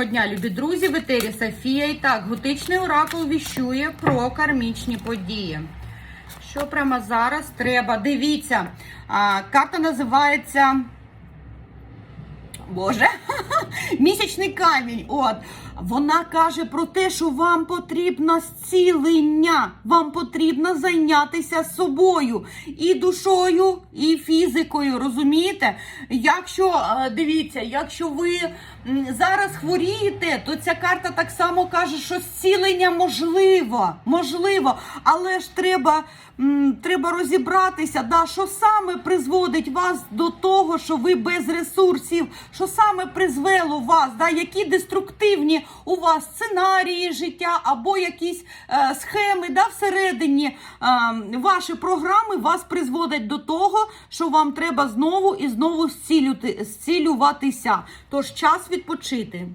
Доброго дня, любі друзі! В етері Софія. І так, готичний оракул віщує про кармічні події. Що прямо зараз треба? Дивіться, карта називається. Боже, місячний камінь. От вона каже про те, що вам потрібно зцілення, вам потрібно зайнятися собою і душою, і фізикою. Розумієте? Якщо е, дивіться, якщо ви зараз хворієте, то ця карта так само каже, що зцілення можливо, можливо, але ж треба. Треба розібратися, да, що саме призводить вас до того, що ви без ресурсів, що саме призвело вас, да, які деструктивні у вас сценарії життя або якісь е, схеми да, всередині е, ваші програми вас призводять до того, що вам треба знову і знову зцілювати, зцілюватися. Тож час відпочити.